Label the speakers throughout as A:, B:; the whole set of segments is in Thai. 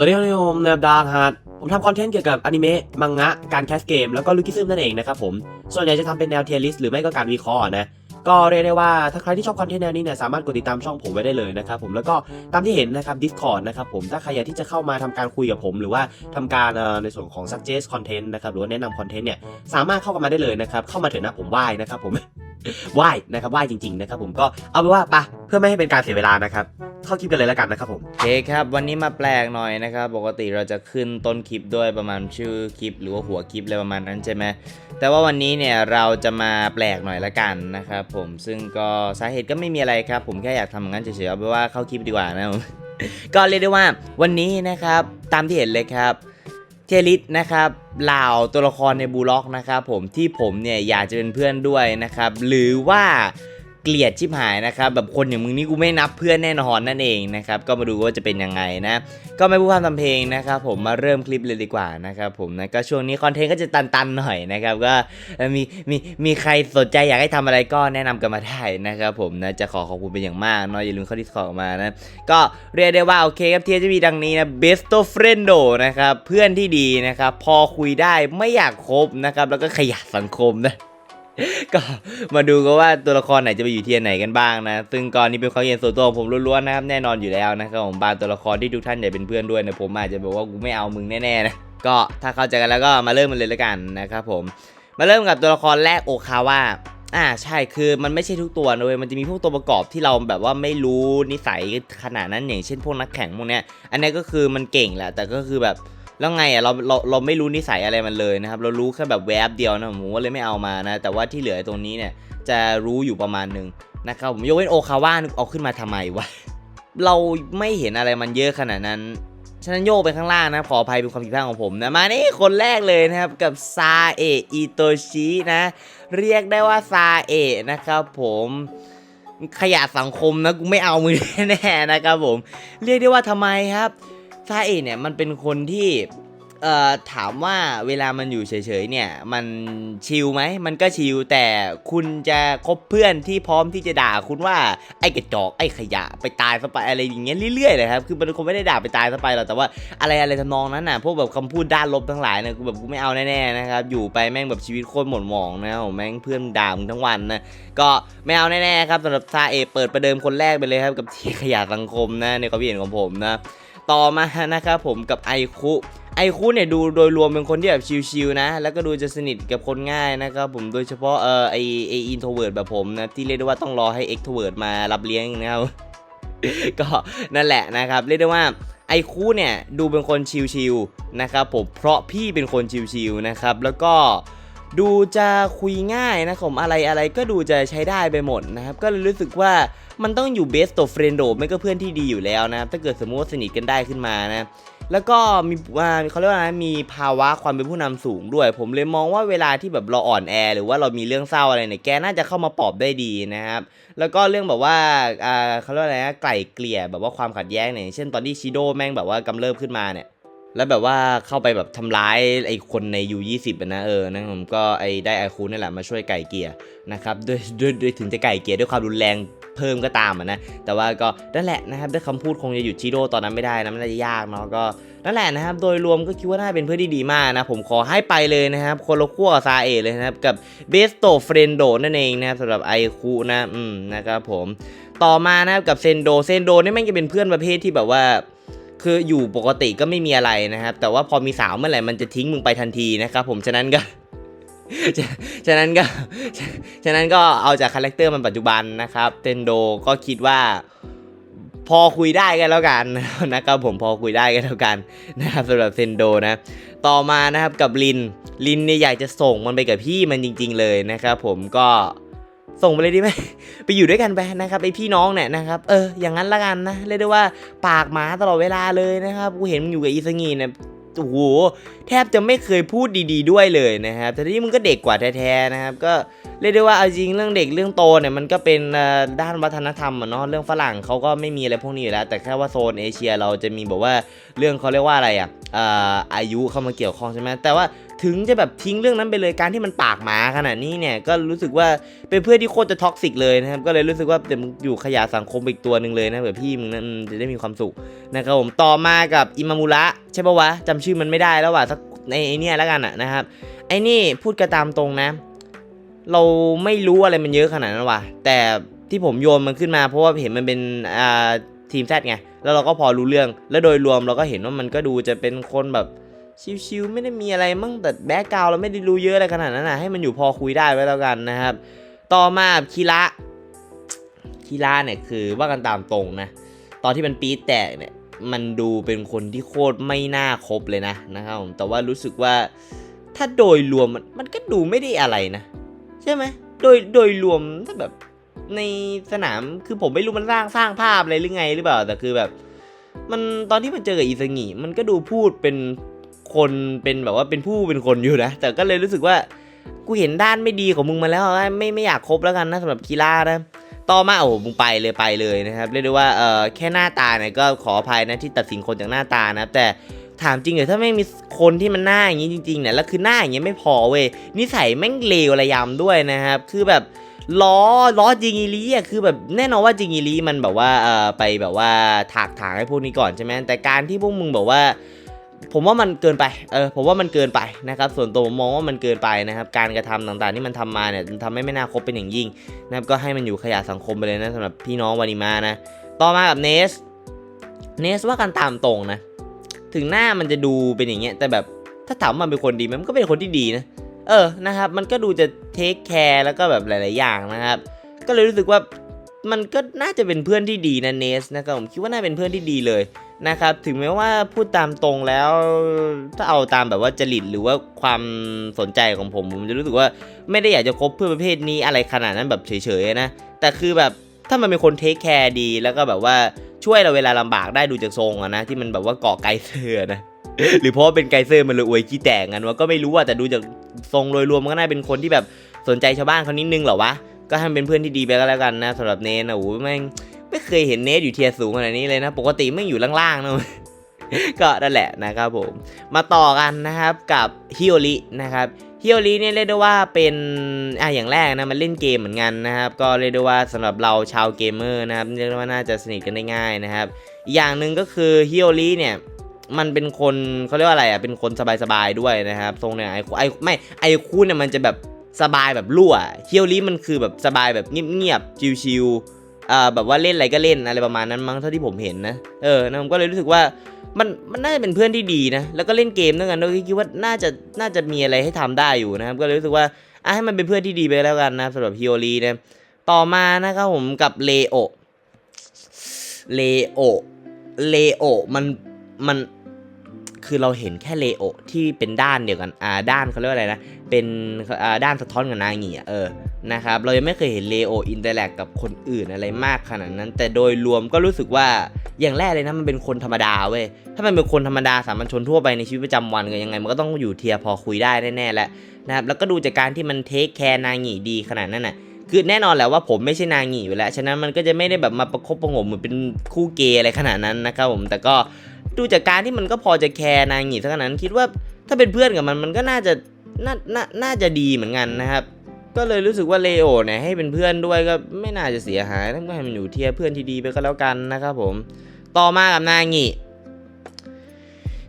A: สวัสดีครับผมแนบดาร์ฮาร์ดผมทำคอนเทนต์เกี่ยวกับอนิเมะ มังงะ การแคสเกม แล้วก็ลูกิซึมนั่นเองนะครับผม ส่วนใหญ่จะทำเป็นแนวเทียริสหรือไม่ก็การวิเคราะห์นะ ก็เรียกได้ว่าถ้าใครที่ชอบคอนเทนต์แนวนี้เนี่ยสามารถกดติดตามช่องผมไว้ได้เลยนะครับผม แล้วก็ตามที่เห็นนะครับ Discord นะครับผม ถ้าใครอยากที่จะเข้ามาทำการคุยกับผม หรือว่าทำการในส่วนของ suggest content นะครับหรือว่าแนะนำคอนเทนต์เนี่ยสามารถเข้ากันมาได้เลยนะครับเข้ามาเถอะนะผมไหว้นะครับผมไหว้นะครับไหว้จริงๆนะครับผมก็เอาเป็นว่าไปะ พื่อไม่ให้เป็นการเสียเวลานะครับ เข้าคลิปกันเลยแล้วกันนะครับผม
B: โอเคครับ วันนี้มาแปลกหน่อยนะครับ ปกติเราจะขึ้นต้นคลิปด้วยประมาณชื่อคลิป หรือว่าหัวคลิปอะไรประมาณนั้นใช่ไหมแต่ว่าวันนี้เนี่ยเราจะมาแปลกหน่อยละกันนะครับผมซึ่งก็สาเหตุก็ไม่มีอะไรครับ ผมแค่อยากทำอย่างนั้นเฉยๆเอาไปนว่าเข้าคลิปดีกว่านะก็เรียกได้ว่าวันนี้นะครับตามที่เห็นเลยครับ เทลิสนะครับเหล่าตัวละครในบูล็อกนะครับผมที่ผมเนี่ยอยากจะเป็นเพื่อนด้วยนะครับ หรือว่า เกลียดชิบหายนะครับแบบคนอย่างมึงนี่กูไม่นับเพื่อนแน่นอนนั่นเองนะครับก็มาดูว่าจะเป็นยังไงนะ ก็ไม่พูดพร่ำทำเพลงนะครับผมมาเริ่มคลิปเลยดีกว่านะครับผมนะก็ช่วงนี้คอนเทนต์ก็จะตันๆหน่อยนะครับก็มีมีมีใครสนใจอยากให้ทำอะไรก็แนะนำกันมาได้นะครับผมนะจะขอขอบคุณเป็นอย่างมากเนาะอย่าลืมเข้าดิสคอร์มานะก็เรียกได้ว่าโอเคครับเทียจะมีดังนี้นะ best of friendo นะครับเพื่อนที่ดีนะครับพอคุยได้ไม่อยากคบนะครับแล้วก็ขยะสังคมนะ ก็มาดูกันว่าตัวละครไหนจะไปอยู่เทียร์ไหนกันบ้างนะ ซึ่งก่อนนี้เป็นความเห็นส่วนตัวของผมล้วนๆนะครับแน่นอนอยู่แล้วนะครับผมบางตัวละครที่ทุกท่านอยากเป็นเพื่อนด้วยนะผมอาจจะบอกว่ากูไม่เอามึงแน่ๆนะก็ถ้าเข้าใจกันแล้วก็มาเริ่มกันเลยล้วกันนะครับผม มาเริ่มกับตัวละครแรกโอคาว่าอ่าใช่คือมันไม่ใช่ทุกตัวนะเว้ยมันจะมีพวกตัวประกอบที่เราแบบว่าไม่รู้นิสัยขนาดนั้นอย่างเช่นพวกนักแข่งพวกเนี้ยอันนี้ก็คือมันเก่งแหละแต่ก็คือแบบ แล้วไงอะเราเราเราไม่รู้นิสัยอะไรมันเลยนะครับ เรารู้แค่แบบแวบเดียวนะผมก็เลยไม่เอามานะ แต่ว่าที่เหลือตรงนี้เนี่ยจะรู้อยู่ประมาณหนึ่งนะครับผมยกเว้นโอคาว่าเอาขึ้นมาทำไมวะเราไม่เห็นอะไรมันเยอะขนาดนั้นฉะนั้นโยกไปข้างล่างนะขออภัยเป็นความผิดพลาดของผมนะมานี่คนแรกเลยนะครับกับซาเอะอิโตชินะ เรียกได้ว่าซาเอะนะครับผมขยะสังคมนะกูไม่เอามือแน่นะครับผม เรียกได้ว่าทำไมครับ ซาเอะเนี่ยมันเป็นคนที่เอ่อถามว่าเวลามันอยู่เฉยๆเนี่ย มันชิลไหมมันก็ชิลแต่คุณจะคบเพื่อนที่พร้อมที่จะด่าคุณว่าไอ้กระจอกไอ้ขยะไปตายซะไปอะไรอย่างเงี้ยเรื่อยๆเลยครับคือมันคงไม่ได้ด่าไปตายซะไปหรอกแต่ว่าอะไรอะไรทำนองนั้นน่ะพวกแบบคำพูดด้านลบทั้งหลายเนี่ยกูแบบกูไม่เอาแน่ๆนะครับอยู่ไปแม่งแบบชีวิตโคตรหม่นหมองนะโอ้แม่งเพื่อนด่ามึงทั้งวันนะก็ไม่เอาแน่ๆครับสำหรับซาเอเปิดประเดิมคนแรกไปเลยครับกับที่ขยะสังคมนะในความเห็นของผมนะ ต่อมานะครับผมกับไอคุไอคุเนี่ยดูโดยรวมเป็นคนที่แบบชิลๆนะ แล้วก็ดูจะสนิทกับคนง่ายนะครับผมโดยเฉพาะเออไอไออินโทรเวิร์ดแบบผมนะที่เรียกได้ว่าต้องรอให้เอ็กโทรเวิร์ดมารับเลี้ยงนะครับก็นั่นแหละนะครับเรียกได้ว่าไอคูเนี่ยดูเป็นคนชิลๆนะครับผมเพราะพี่เป็นคนชิลๆนะครับแล้วก็ดูจะคุยง่ายนะผมอะไรอะไรก็ดูจะใช้ได้ไปหมดนะครับก็เลยรู้สึกว่า มันต้องอยู่ best of friend โดไม่ก็เพื่อนที่ดีอยู่แล้วนะครับถ้าเกิดสมมติว่าสนิทกันได้ขึ้นมานะแล้วก็มีอ่าเขาเรียกว่าอะไรมีภาวะความเป็นผู้นำสูงด้วย ผมเลยมองว่าเวลาที่แบบเราอ่อนแอ หรือว่าเรามีเรื่องเศร้าอะไรเนี่ยแกน่าจะเข้ามาปอบได้ดีนะครับแล้วก็เรื่องแบบว่าอ่าเขาเรียกว่าอะไรนะไกล่เกลี่ยแบบว่าความขัดแย้งเนี่ยเช่นตอนที่ชิโดแม่งแบบว่ากำเริบขึ้นมาเนี่ยแล้วแบบว่าเข้าไปแบบทำร้ายไอ้คนใน U20 อะนะเออนะผมก็ไอ้ได้ไอคูนี่แหละมาช่วยไก่เกลี่ยนะครับด้วยด้วยถึงจะไก่เกลี่ยด้วยความรุนแรง เพิ่มก็ตามนะ แต่ว่าก็นั่นแหละนะครับด้วยคำพูดคงจะหยุดชิโดตอนนั้นไม่ได้นะมันน่าจะยากเนาะก็นั่นแหละนะครับ โดยรวมก็คิดว่าน่าเป็นเพื่อนที่ดีมากนะ ผมขอให้ไปเลยนะครับคนละขั้วซาเอะเลยนะครับ กับเบสโตเฟรนโดนั่นเองนะครับสำหรับไอคูนะอืมนะครับผมต่อมานะครับกับเซนโดเซนโดนี่แม่งจะเป็นเพื่อนประเภทที่แบบว่าคืออยู่ปกติก็ไม่มีอะไรนะครับ แต่ว่าพอมีสาวเมื่อไหร่มันจะทิ้งมึงไปทันทีนะครับผมฉะนั้นก็ ฉะนั้นก็ฉะนั้นก็เอาจากคาแรคเตอร์มันปัจจุบันนะครับเซนโดก็คิดว่าพอคุยได้กันแล้วกันนะครับผมพอคุยได้กันแล้วกันนะครับสำหรับเซนโดนะต่อมานะครับกับลินลินเนี่ยอยากจะส่งมันไปกับพี่มันจริง ๆ เลยนะครับผมก็ส่งไปเลยดีไหมไปอยู่ด้วยกันไปนะครับไอพี่น้องเนี่ยนะครับเอออย่างนั้นละกันนะเรียกได้ว่าปากหมาตลอดเวลาเลยนะครับกูเห็นมึงอยู่กับอีสงีเนี่ย โอ้โหแทบจะไม่เคยพูดดี ๆ ด้วยเลยนะครับแต่ที่มึงก็เด็กกว่าแท้ๆนะครับ ก็เรียกได้ว่าเอาจริงเรื่องเด็กเรื่องโตเนี่ยมันก็เป็นด้านวัฒนธรรมเนาะเรื่องฝรั่งเขาก็ไม่มีอะไรพวกนี้อยู่แล้ว แต่แค่ว่าโซนเอเชียเราจะมีแบบว่าเรื่องเขาเรียกว่าอะไรอะเอ่ออายุเข้ามาเกี่ยวข้องใช่ไหมแต่ว่า ถึงจะแบบทิ้งเรื่องนั้นไปเลยการที่มันปากหมาขนาดนี้เนี่ยก็รู้สึกว่าเป็นเพื่อนที่โคตรจะท็อกซิกเลยนะครับก็เลยรู้สึกว่าเดี๋ยวมึงอยู่ขยะสังคมอีกตัวหนึ่งเลยนะเผื่อพี่มึงนั้นจะได้มีความสุขนะครับผมต่อมากับอิมามุระใช่ปะวะจำชื่อมันไม่ได้แล้วว่ะสักในไอเนี่ยแล้วกันอะนะครับไอ้นี่พูดกระตามตรงนะ เราไม่รู้อะไรมันเยอะขนาดนั้นว่ะแต่ที่ผมโยนมันขึ้นมาเพราะว่าเห็นมันเป็นอ่าทีมแซดไงแล้วเราก็พอรู้เรื่องแล้วโดยรวมเราก็เห็นว่ามันก็ดูจะเป็นคนแบบ ชิวๆไม่ได้มีอะไรมั่งแต่แบ็กกราวเราไม่ได้รู้เยอะอะไรขนาดนั้นนะให้มันอยู่พอคุยได้ไว้แล้วกันนะครับ ต่อมาคีระคีระเนี่ยคือว่ากันตามตรงนะ ตอนที่มันปีแตกเนี่ยมันดูเป็นคนที่โคตรไม่น่าคบเลยนะนะครับผมแต่ว่ารู้สึกว่าถ้าโดยรวมมันมันก็ดูไม่ได้อะไรนะ ใช่ไหมโดยโดยรวมถ้าแบบในสนามคือผมไม่รู้มันสร้างสร้างภาพอะไรหรือไงหรือเปล่าแต่คือแบบ มันตอนที่มันเจอกับอิซางิมันก็ดูพูดเป็น คนเป็นแบบว่าเป็นผู้เป็นคนอยู่นะ แต่ก็เลยรู้สึกว่ากูเห็นด้านไม่ดีของมึงมาแล้วไม่ไม่อยากคบแล้วกันนะสำหรับคีร่านะต่อมาโอ้โหมึงไปเลยไปเลยนะครับเรียกได้ว่าเออแค่หน้าตาเนี่ยก็ขออภัยนะที่ตัดสินคนจากหน้าตานะแต่ถามจริงเหรอถ้าไม่มีคนที่มันหน้าอย่างนี้จริงๆเนี่ยแล้วคือหน้าอย่างเงี้ยไม่พอเว้ยนิสัยแม่งเลวระยำด้วยนะครับ คือแบบล้อล้อจิงอีลีอะคือแบบแน่นอนว่าจิงอีลีมันแบบว่าเออไปแบบว่าถากถางให้พวกนี้ก่อนใช่ไหมแต่การที่พวกมึงบอกว่า ผมว่ามันเกินไป เออ ผมว่ามันเกินไปนะครับ ส่วนตัวผมมองว่ามันเกินไปนะครับ การกระทำต่างๆที่มันทำมาเนี่ยมันทำให้ไม่น่าคบเป็นอย่างยิ่งนะครับ ก็ให้มันอยู่ขยะสังคมไปเลยนะสำหรับพี่น้องวานิมานะ ต่อมากับเนส เนสว่ากันตามตรงนะ ถึงหน้ามันจะดูเป็นอย่างเงี้ย แต่แบบถ้าถามมันเป็นคนดีมมันก็เป็นคนที่ดีนะ เออ นะครับ มันก็ดูจะเทคแคร์แล้วก็แบบหลาย ๆ อย่างนะครับ ก็เลยรู้สึกว่ามันก็น่าจะเป็นเพื่อนที่ดีนะเนสนะครับ ผมคิดว่าน่าเป็นเพื่อนที่ดีเลย นะครับถึงแม้ว่าพูดตามตรงแล้ว ถ้าเอาตามแบบว่าจริตหรือว่าความสนใจของผมผมจะรู้สึกว่าไม่ได้อยากจะคบเพื่อนประเภทนี้อะไรขนาดนั้นแบบเฉยๆนะแต่คือแบบถ้ามันเป็นคนเทคแคร์ดีแล้วก็แบบว่าช่วยเราเวลาลำบากได้ดูจากทรงอะนะที่มันแบบว่าเกาะไกเซอร์นะหรือเพราะว่าเป็นไกเซอร์มันเลยอวยขี้แตกกันวะก็ไม่รู้อะแต่ดูจากทรงโดยรวมมันก็น่าเป็นคนที่แบบสนใจชาวบ้านเขานิดนึงเหรอวะก็ให้เป็นเพื่อนที่ดีไปก็แล้วกันนะสำหรับเนนนะโอ้โหแม่ง ไม่เคยเห็นเนสอยู่เทียร์สูงขนาดนี้เลยนะ ปกติไม่อยู่ล่างๆนะก็นั่นแหละนะครับผม มาต่อกันนะครับกับฮิโอรินะครับฮิโอริเนี่ยเรียกได้ว่าเป็นอะอย่างแรกนะมันเล่นเกมเหมือนกันนะครับ ก็เรียกได้ว่าสำหรับเราชาวเกมเมอร์นะครับเรียกได้ว่าน่าจะสนิทกันได้ง่ายนะครับ อย่างหนึ่งก็คือฮิโอริเนี่ยมันเป็นคนเขาเรียกว่าอะไรอะเป็นคนสบายๆด้วยนะครับทรงเนี่ยไอไอไม่ไอคูเนี่ยมันจะแบบสบายแบบรั่วฮียวลีมันคือแบบสบายแบบเงียบๆชิวๆ อ่าแบบว่าเล่นอะไรก็เล่นอะไรประมาณนั้นมั้งเท่าที่ผมเห็นนะเออนะผมก็เลยรู้สึกว่ามันมันน่าจะเป็นเพื่อนที่ดีนะแล้วก็เล่นเกมด้วยกันด้วยคิดว่าน่าจะน่าจะมีอะไรให้ทำได้อยู่นะครับก็เลยรู้สึกว่าอะให้มันเป็นเพื่อนที่ดีไปแล้วกันนะสำหรับฮิโอรีนะต่อมานะครับผมกับเลโอเลโอเลโอมันมันคือเราเห็นแค่เลโอที่เป็นด้านเดียวกันอ่าด้านเขาเรียกว่าอะไรนะ เป็นด้านสะท้อนกับนางีอะเออนะครับเรายังไม่เคยเห็นเลโออินเตอร์แลกกับคนอื่นอะไรมากขนาดนั้น แต่โดยรวมก็รู้สึกว่าอย่างแรกเลยนะมันเป็นคนธรรมดาเว้ยถ้ามันเป็นคนธรรมดาสามัญชนทั่วไปในชีวิตประจำวันก็ยังไง มันก็ต้องอยู่เทียพอคุยได้แน่ๆแหละนะครับแล้วก็ดูจากการที่มันเทคแคร์นางีดีขนาดนั้นน่ะคือแน่นอนแหละว่าผมไม่ใช่นางหงีอยู่แล้ว ฉะนั้นมันก็จะไม่ได้แบบมาประคบประงมเหมือนเป็นคู่เกย์อะไรขนาดนั้นนะครับผมแต่ก็ดูจากการที่มันก็พอจะแคร์นางหงีสักขนาดนั้นคิดว่าถ้าเป็นเพื่อนกับมันมันก็น่าจะ น่าน่าน่าจะดีเหมือนกันนะครับ ก็เลยรู้สึกว่าเลโอเนี่ยให้เป็นเพื่อนด้วยก็ไม่น่าจะเสียหายต้งให้มันอยู่เทียร์เพื่อนที่ดีไปก็แล้วกันนะครับผม ต่อมากับนางหงี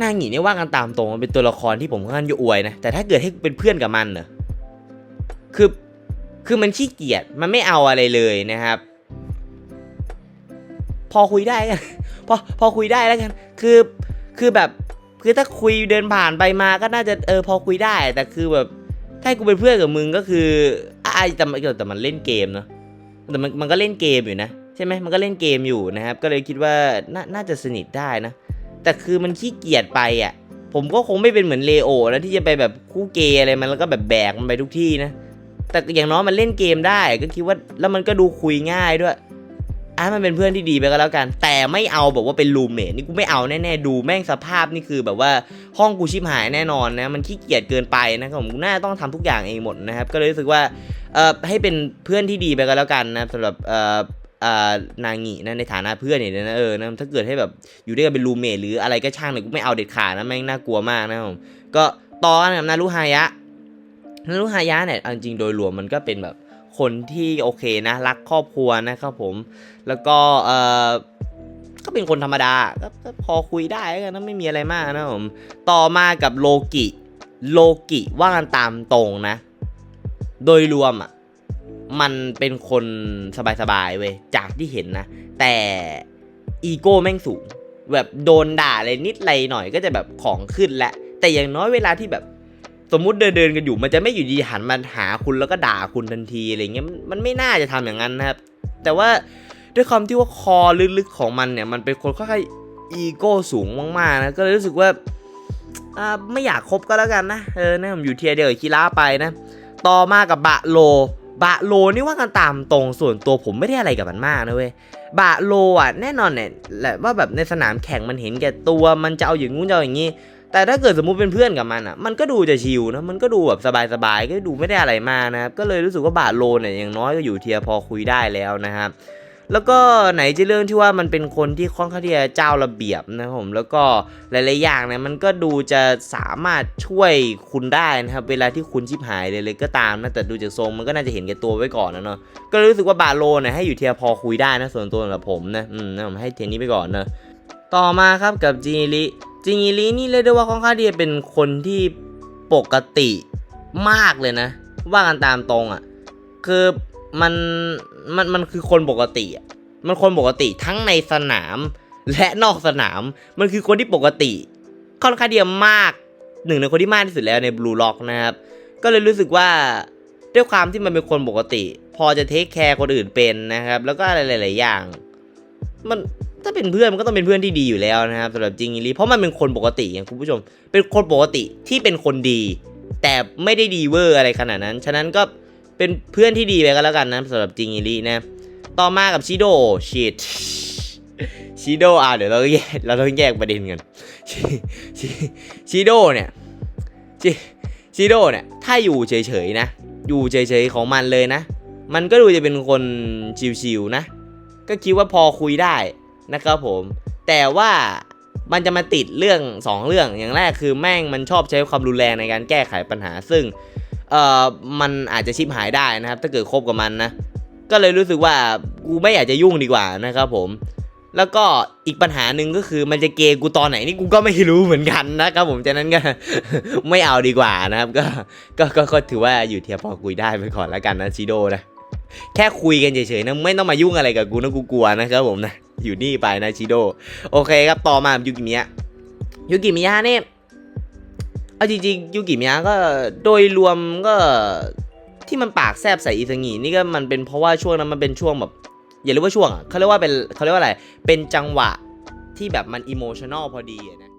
B: นางหงีเนี่ยว่ากันตามตรงมันเป็นตัวละครที่ผมค่อนข้างจะอวยนะแต่ถ้าเกิดให้เป็นเพื่อนกับมันเนอะคือคือมันขี้เกียจมันไม่เอาอะไรเลยนะครับ พอคุยได้กันพอพอคุยได้แล้วกัน คือคือแบบ คือถ้าคุยเดินผ่านไปมาก็น่าจะเออพอคุยได้ แต่คือแบบถ้าให้กูเป็นเพื่อนกับมึงก็คือไอ้แต่มันแต่มันเล่นเกมเนาะแต่มันมันก็เล่นเกมอยู่นะใช่ไหมมันก็เล่นเกมอยู่นะครับ ก็เลยคิดว่าน่าน่าจะสนิทได้นะ แต่คือมันขี้เกียจไปอะ ผมก็คงไม่เป็นเหมือนเลโอนะที่จะไปแบบคู่เกย์อะไรมันแล้วก็แบบแบกมันไปทุกที่นะ แต่อย่างน้อยมันเล่นเกมได้ก็คิดว่าแล้วมันก็ดูคุยง่ายด้วย อะมันเป็นเพื่อนที่ดีไปก็แล้วกัน แต่ไม่เอาแบบว่าเป็นรูมเมทนี่กูไม่เอาแน่ๆดูแม่งสภาพนี่คือแบบว่าห้องกูชิบหายแน่นอนนะมันขี้เกียจเกินไปนะครับผมกูน่าต้องทำทุกอย่างเองหมดนะครับก็เลยรู้สึกว่าเอ่อให้เป็นเพื่อนที่ดีไปก็แล้วกันนะสำหรับเอ่อเอ่อนางงีนะในฐานะเพื่อนเนี่ยนะเออนะถ้าเกิดให้แบบอยู่ด้วยกันเป็นรูมเมทหรืออะไรก็ช่างเนี่ยกูไม่เอาเด็ดขาดนะแม่งน่ากลัวมากนะครับผมก็ต่อกันกับนารุฮายะนารุฮายะเนี่ยจริงๆโดยรวมมันก็เป็นแบบ คนที่โอเคนะรักครอบครัวนะครับผม แล้วก็เออก็เป็นคนธรรมดาก็พอคุยได้ก็นะไม่มีอะไรมากนะผม ต่อมากับโลกิโลกิว่ากันตามตรงนะ โดยรวมอะมันเป็นคนสบายๆเว้ยจากที่เห็นนะ แต่อีโก้แม่งสูง แบบโดนด่าอะไรนิดไรหน่อยก็จะแบบของขึ้นแหละ แต่อย่างน้อยเวลาที่แบบ สมมุติเดินเดินๆกันอยู่มันจะไม่อยู่ดีหันมาหาคุณแล้วก็ด่าคุณทันทีอะไรเงี้ยมันไม่น่าจะทำอย่างนั้นนะครับ แต่ว่าด้วยความที่ว่าคอลึกๆของมันเนี่ยมันเป็นคนค่อนข้างอีโก้สูงมากๆนะก็เลยรู้สึกว่าอ่าไม่อยากคบก็แล้วกันนะเออนะผมอยู่เทียเดียวกับคีราไปนะ ต่อมากับบะโล บะโลนี่ว่ากันตามตรงส่วนตัวผมไม่ได้อะไรกับมันมากนะเว้ยบะโลอะแน่นอนเนี่ยแหละว่าแบบในสนามแข่งมันเห็นแก่ตัวมันจะเอาอย่างงู้นจะเอาอย่างงี้ แต่ถ้าเกิดสมมุติเป็นเพื่อนกับมันอะ มันก็ดูจะชิลนะ มันก็ดูแบบสบายๆ ก็ดูไม่ได้อะไรมากนะครับ ก็เลยรู้สึกว่าบาทโลเนี่ยอย่างน้อยก็อยู่เทียร์พอคุยได้แล้วนะครับ แล้วก็ไหนจะเรื่องที่ว่ามันเป็นคนที่ค่อนข้างที่จะเจ้าระเบียบนะครับผม แล้วก็หลายๆอย่างเนี่ยมันก็ดูจะสามารถช่วยคุณได้นะครับ เวลาที่คุณชิบหายเลยเลยก็ตามนะ แต่ดูจากทรงมันก็น่าจะเห็นแก่ตัวไว้ก่อนนะเนาะ ก็เลยรู้สึกว่าบาโลเนี่ยให้อยู่เทียร์พอคุยได้นะส่วนตัวสำหรับผมนะ อืมนะผมให้เทียร์นี้ไปก่อนนะ ต่อมาครับกับจิงิริ จิงิรินี่เรียกได้ว่าค่อนข้างที่จะเป็นคนที่ปกติมากเลยนะ ว่ากันตามตรงอะ่ะ คือมันมันมันคือคนปกติอะมันคนปกติทั้งในสนามและนอกสนาม มันคือคนที่ปกติ ค่อนข้างที่จะมากหนึ่งในคนที่มากที่สุดแล้วในบลูล็อกนะครับ ก็เลยรู้สึกว่าด้วยความที่มันเป็นคนปกติ พอจะเทคแคร์คนอื่นเป็นนะครับ แล้วก็อะไรหลาย ๆ อย่าง มัน ถ้าเป็นเพื่อนมันก็ต้องเป็นเพื่อนที่ดีอยู่แล้วนะครับสำหรับจิงอีลีเพราะมันเป็นคนปกติไงคุณผู้ชม เป็นคนปกติที่เป็นคนดี แต่ไม่ได้ดีเวอร์อะไรขนาดนั้น ฉะนั้นก็เป็นเพื่อนที่ดีไปก็แล้วกันนะสำหรับจิงอีลีนะ ต่อมากับชิโดชิดชิโดอะเดี๋ยวเราแยกเราต้องแยกประเด็นกันชิชิชิโดเนี่ยชิชิโดเนี่ยถ้าอยู่เฉยๆนะ อยู่เฉยๆของมันเลยนะ มันก็ดูจะเป็นคนชิวๆนะ ก็คิดว่าพอคุยได้ นะครับผม แต่ว่ามันจะมาติดเรื่อง 2 เรื่องอย่างแรกคือแม่งมันชอบใช้ความรุนแรงในการแก้ไขปัญหา ซึ่งเอ่อมันอาจจะชิบหายได้นะครับ ถ้าเกิดคบกับมันนะ ก็เลยรู้สึกว่ากูไม่อยากจะยุ่งดีกว่านะครับผม แล้วก็อีกปัญหาหนึ่งก็คือมันจะเกกูตอนไหนนี่กูก็ไม่รู้เหมือนกันนะครับผมฉะนั้นก็ไม่เอาดีกว่านะครับก็ก็ก็ถือว่าอยู่เทียบพอคุยได้ไปก่อนแล้วกันนะชิโดนะแค่คุยกันเฉยๆนะไม่ต้องมายุ่งอะไรกับกูนะกูกลัวนะครับผมนะ อยู่นี่ไปนะชิโดโอเคครับต่อมายูกิมิยะยูกิมิยะเนี่ยเอาจริงๆยูกิมิยะก็โดยรวมก็ที่มันปากแซบใส่อิซางินี่ก็มันเป็นเพราะว่าช่วงนั้นมันเป็นช่วงแบบอย่าเรียกว่าช่วงอะเขาเรียกว่าเป็นเขาเรียกว่าอะไรเป็นจังหวะที่แบบมันอิโมชันอลพอดีนะ